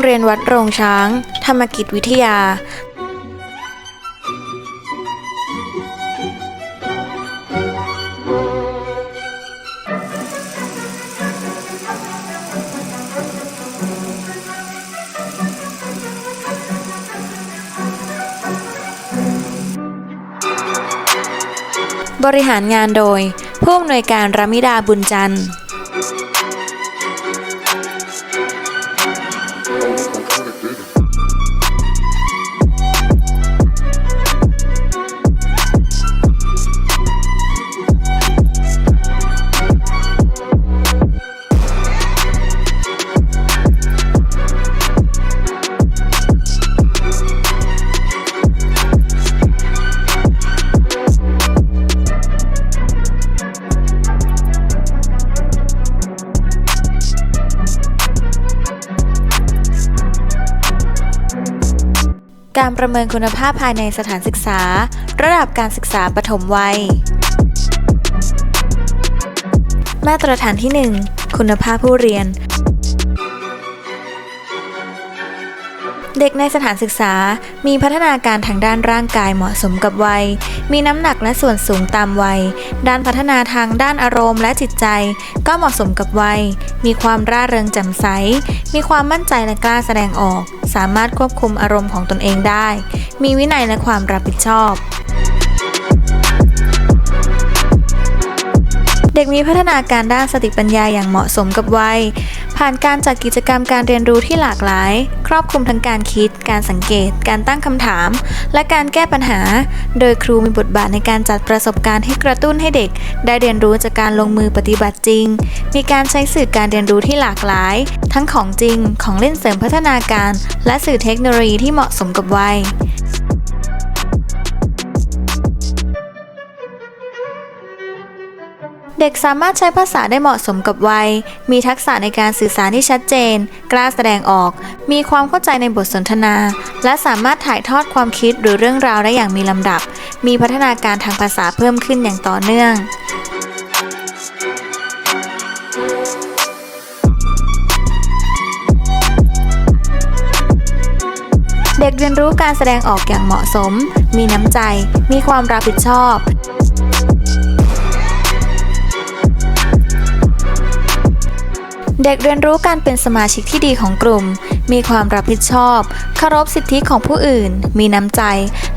งเรียนวัดโรงช้าง ธรรมกิจวิทยา บริหารงานโดย ผู้อำนวยการรมิดาบุญจันทร์ การประเมินคุณภาพภายในสถานศึกษา ระดับการศึกษาปฐมวัย มาตรฐานที่ 1 คุณภาพผู้เรียน เด็กในสถานศึกษามีพัฒนาการทางด้านร่างกายเหมาะสมกับวัย มีน้ำหนักและส่วนสูงตามวัย ด้านพัฒนาทางด้านอารมณ์และจิตใจ ก็เหมาะสมกับวัย มีความร่าเริงแจ่มใส มีความมั่นใจและกล้าแสดงออก สามารถควบคุมอารมณ์ของตนเองได้ มีวินัยและความรับผิดชอบ ด็กมีพัฒนาการด้านสติปัญญาอย่างเหมาะสมกับวัย ผ่านการจัดกิจกรรมการเรียนรู้ที่หลากหลาย ครอบคลุมทั้งการคิด การสังเกต การตั้งคำถาม และการแก้ปัญหา โดยครูมีบทบาทในการจัดประสบการณ์ที่กระตุ้นให้เด็ก ได้เรียนรู้จากการลงมือปฏิบัติจริง มีการใช้สื่อการเรียนรู้ที่หลากหลาย ทั้งของจริง ของเล่นเสริมพัฒนาการ และสื่อเทคโนโลยีที่เหมาะสมกับวัย เด็กสามารถใช้ภาษาได้เหมาะสมกับวัย มีทักษะในการสื่อสารที่ชัดเจน กล้าแสดงออก มีความเข้าใจในบทสนทนา และสามารถถ่ายทอดความคิดหรือเรื่องราวได้อย่างมีลำดับ มีพัฒนาการทางภาษาเพิ่มขึ้นอย่างต่อเนื่องเด็กเรียนรู้การแสดงออกอย่างเหมาะสม มีน้ำใจ มีความรับผิดชอบ เด็กเรียนรู้การเป็นสมาชิกที่ดีของกลุ่ม มีความรับผิดชอบ เคารพสิทธิของผู้อื่น มีน้ำใจ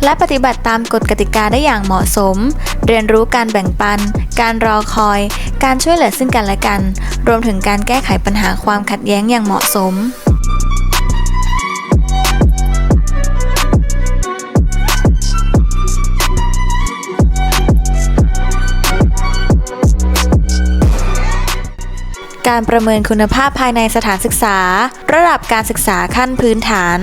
และปฏิบัติตามกฎกติกาได้อย่างเหมาะสม เรียนรู้การแบ่งปัน การรอคอย การช่วยเหลือซึ่งกันและกัน รวมถึงการแก้ไขปัญหาความขัดแย้งอย่างเหมาะสม การประเมินคุณภาพภายในสถานศึกษา ระดับการศึกษาขั้นพื้นฐาน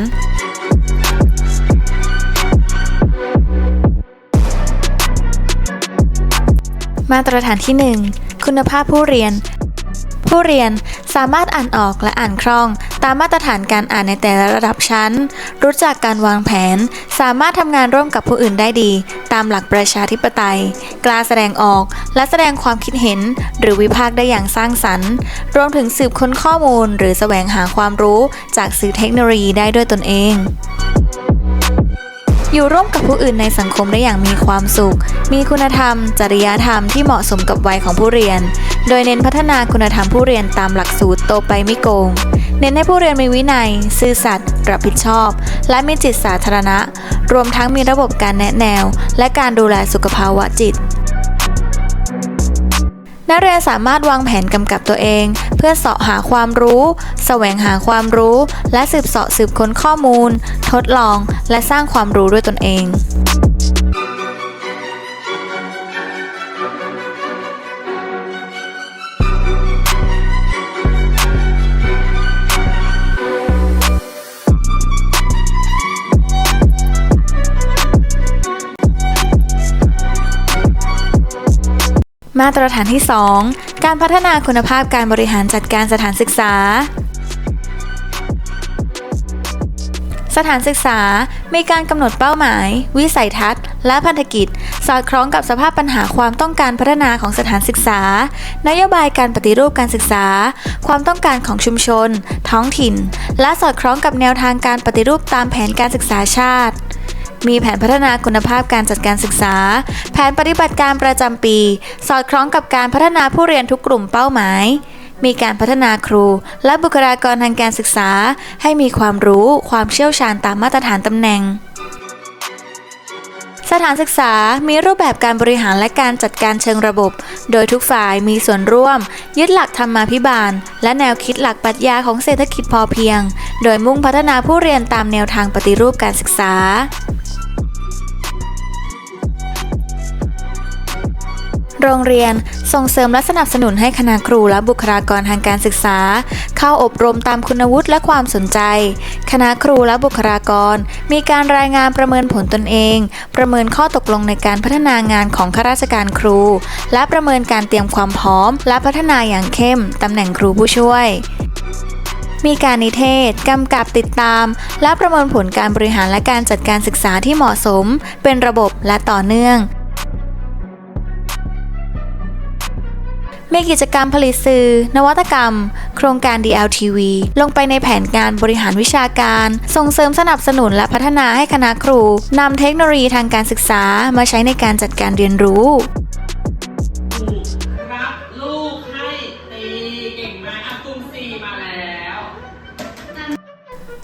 มาตรฐานที่ 1 คุณภาพผู้เรียน ผู้เรียนสามารถอ่านออกและอ่านคล่อง ตามมาตรฐานการอ่านในแต่ละระดับชั้น รู้จักการวางแผน สามารถทำงานร่วมกับผู้อื่นได้ดี ตามหลักประชาธิปไตย กล้าแสดงออกและแสดงความคิดเห็น หรือวิพากษ์ได้อย่างสร้างสรรค์ รวมถึงสืบค้นข้อมูล หรือแสวงหาความรู้จากสื่อเทคโนโลยีได้ด้วยตนเอง อยู่ร่วมกับผู้อื่นในสังคมได้อย่างมีความสุข มีคุณธรรม จริยธรรมที่เหมาะสมกับวัยของผู้เรียน โดยเน้นพัฒนาคุณธรรมผู้เรียนตามหลักสูตรโตไปไม่โกง เน้นให้ผู้เรียนมีวินัย ซื่อสัตย์รับผิดชอบ และมีจิตสาธารณะ รวมทั้งมีระบบการแนะแนว และการดูแลสุขภาวะจิต นักเรียนสามารถวางแผนกำกับตัวเอง เพื่อเสาะหาความรู้แสวงหาความรู้ และสืบเสาะสืบค้นข้อมูล ทดลอง และสร้างความรู้ด้วยตนเอง มาตรฐานที่ 2 การพัฒนาคุณภาพการบริหารจัดการสถานศึกษา สถานศึกษา มีการกำหนดเป้าหมาย วิสัยทัศน์ และพันธกิจ สอดคล้องกับสภาพปัญหาความต้องการพัฒนาของสถานศึกษา นโยบายการปฏิรูปการศึกษา ความต้องการของชุมชน ท้องถิ่น และสอดคล้องกับแนวทางการปฏิรูปตามแผนการศึกษาชาติ มีแผนพัฒนาคุณภาพการจัดการศึกษา แผนปฏิบัติการประจำปี สอดคล้องกับการพัฒนาผู้เรียนทุกกลุ่มเป้าหมาย มีการพัฒนาครู และบุคลากรทางการศึกษา ให้มีความรู้ความเชี่ยวชาญตามมาตรฐานตำแหน่งสถานศึกษามีรูปแบบการบริหารและการจัดการเชิงระบบ โดยทุกฝ่ายมีส่วนร่วม ยึดหลักธรรมาภิบาล และแนวคิดหลักปรัชญาของเศรษฐกิจพอเพียง โดยมุ่งพัฒนาผู้เรียนตามแนวทางปฏิรูปการศึกษา โรงเรียนส่งเสริมและสนับสนุนให้คณะครูและบุคลากรทางการศึกษา เข้าอบรมตามคุณวุฒิและความสนใจ คณะครูและบุคลากร มีการรายงานประเมินผลตนเอง ประเมินข้อตกลงในการพัฒนางานของข้าราชการครู และประเมินการเตรียมความพร้อม และพัฒนาอย่างเข้มตำแหน่งครูผู้ช่วยมีการนิเทศ กำกับติดตาม และประเมินผลการบริหารและการจัดการศึกษาที่เหมาะสม เป็นระบบและต่อเนื่อง มีกิจกรรมผลิตสื่อ นวัตกรรม โครงการ DLTV ลงไปในแผนงานบริหารวิชาการ ส่งเสริมสนับสนุนและพัฒนาให้คณะครูนำเทคโนโลยีทางการศึกษามาใช้ในการจัดการเรียนรู้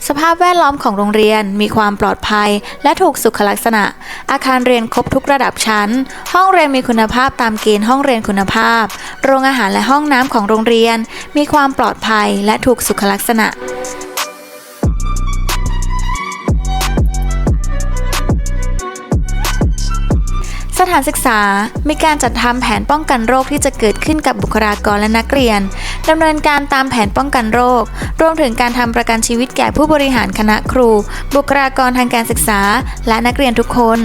สภาพแวดล้อมของโรงเรียนมีความปลอดภัย และถูกสุขลักษณะ อาคารเรียนครบทุกระดับชั้น ห้องเรียนมีคุณภาพตามเกณฑ์ห้องเรียนคุณภาพ โรงอาหารและห้องน้ำของโรงเรียน มีความปลอดภัยและถูกสุขลักษณะ สถานศึกษา มีการจัดทำแผนป้องกันโรคที่จะเกิดขึ้นกับบุคลากรและนักเรียนดำเนินการตามแผนป้องกันโรค รวมถึงการทำประกันชีวิตแก่ผู้บริหารคณะครู บุคลากรทางการศึกษา และนักเรียนทุกคน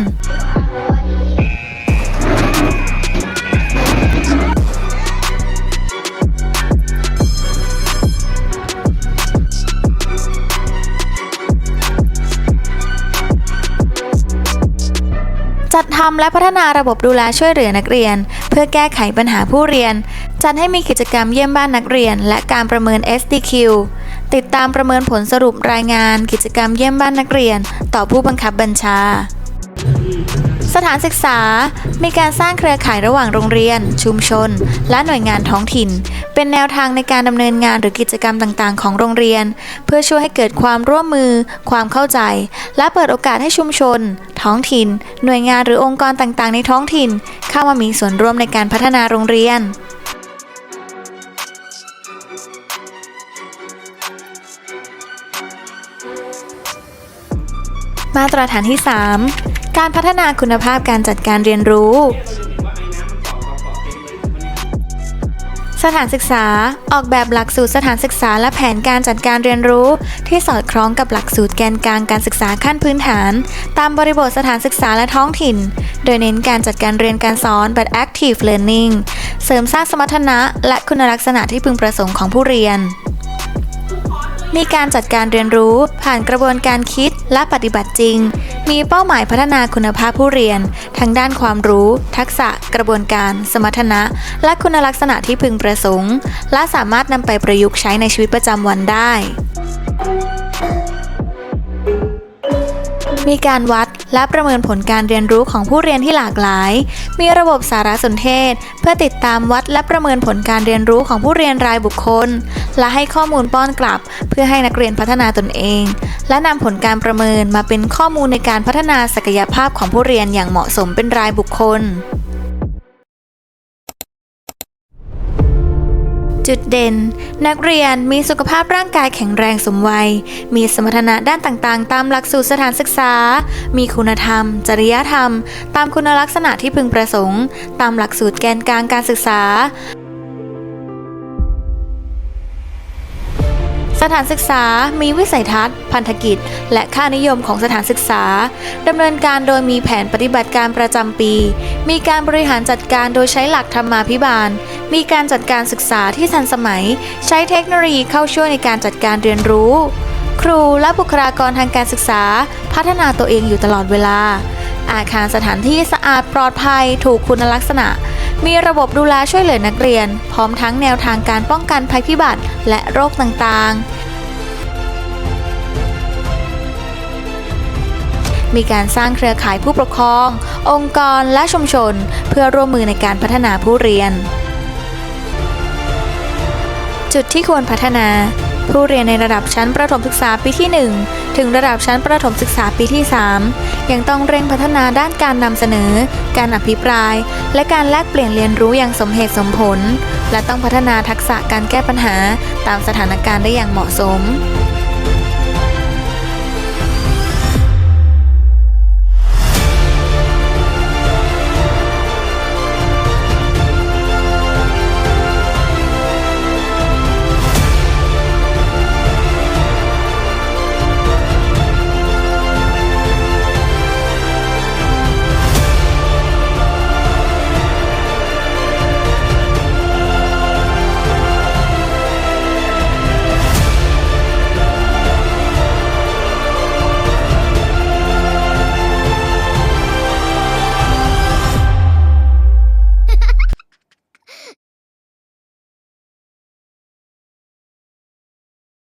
ำและพัฒนาระบบดูแลช่วยเหลือนักเรียน เพื่อแก้ไขปัญหาผู้เรียน จัดให้มีกิจกรรมเยี่ยมบ้านนักเรียน และการประเมิน SDQ ติดตามประเมินผลสรุปรายงาน กิจกรรมเยี่ยมบ้านนักเรียน ต่อผู้บังคับบัญชา สถานศึกษา มีการสร้างเครือข่ายระหว่างโรงเรียน ชุมชน และหน่วยงานท้องถิ่น เป็นแนวทางในการดำเนินงานหรือกิจกรรมต่างๆ ของโรงเรียน เพื่อช่วยให้เกิดความร่วมมือ ความเข้าใจ และเปิดโอกาสให้ชุมชน ท้องถิ่น หน่วยงานหรือองค์กรต่างๆ ในท้องถิ่น เข้ามามีส่วนร่วมในการพัฒนาโรงเรียนมาตรฐานที่ 3 การพัฒนาคุณภาพการจัดการเรียนรู้ สถานศึกษาออกแบบหลักสูตรสถานศึกษาและแผนการจัดการเรียนรู้ ที่สอดคล้องกับหลักสูตรแกนกลางการศึกษาขั้นพื้นฐาน ตามบริบทสถานศึกษาและท้องถิ่น โดยเน้นการจัดการเรียนการสอนแบบ active learning เสริมสร้างสมรรถนะและคุณลักษณะที่พึงประสงค์ของผู้เรียน มีการจัดการเรียนรู้ผ่านกระบวนการคิดและปฏิบัติจริง มีเป้าหมายพัฒนาคุณภาพผู้เรียน ทั้งด้านความรู้ ทักษะ กระบวนการ สมรรถนะ และคุณลักษณะที่พึงประสงค์ และสามารถนำไปประยุกต์ใช้ในชีวิตประจำวันได้ มีการวัดและประเมินผลการเรียนรู้ของผู้เรียนที่หลากหลาย มีระบบสารสนเทศ เพื่อติดตามวัดและประเมินผลการเรียนรู้ของผู้เรียนรายบุคคล และให้ข้อมูลป้อนกลับ เพื่อให้นักเรียนพัฒนาตนเอง และนำผลการประเมินมาเป็นข้อมูลในการพัฒนาศักยภาพของผู้เรียนอย่างเหมาะสมเป็นรายบุคคล จุดเด่น นักเรียนมีสุขภาพร่างกายแข็งแรงสมวัย มีสมรรถนะด้านต่างๆ ตามหลักสูตรสถานศึกษา มีคุณธรรม จริยธรรม ตามคุณลักษณะที่พึงประสงค์ ตามหลักสูตรแกนกลางการศึกษา สถานศึกษามีวิสัยทัศน์ พันธกิจ และค่านิยมของสถานศึกษาดำเนินการโดยมีแผนปฏิบัติการประจำปี มีการบริหารจัดการโดยใช้หลักธรรมาภิบาล มีการจัดการศึกษาที่ทันสมัย ใช้เทคโนโลยีเข้าช่วยในการจัดการเรียนรู้ ครูและบุคลากรทางการศึกษา พัฒนาตัวเองอยู่ตลอดเวลา อาคารสถานที่สะอาดปลอดภัยถูกคุณลักษณะ มีระบบดูแลช่วยเหลือนักเรียน พร้อมทั้งแนวทางการป้องกันภัยพิบัติและโรคต่างๆมีการสร้างเครือข่ายผู้ปกครอง องค์กรและชุมชน เพื่อร่วมมือในการพัฒนาผู้เรียน จุดที่ควรพัฒนา ผู้เรียนในระดับชั้นประถมศึกษาปีที่ 1 ถึงระดับชั้นประถมศึกษาปีที่ 3 ยังต้องเร่งพัฒนาด้านการนำเสนอ การอภิปราย และการแลกเปลี่ยนเรียนรู้อย่างสมเหตุสมผล และต้องพัฒนาทักษะการแก้ปัญหาตามสถานการณ์ได้อย่างเหมาะสม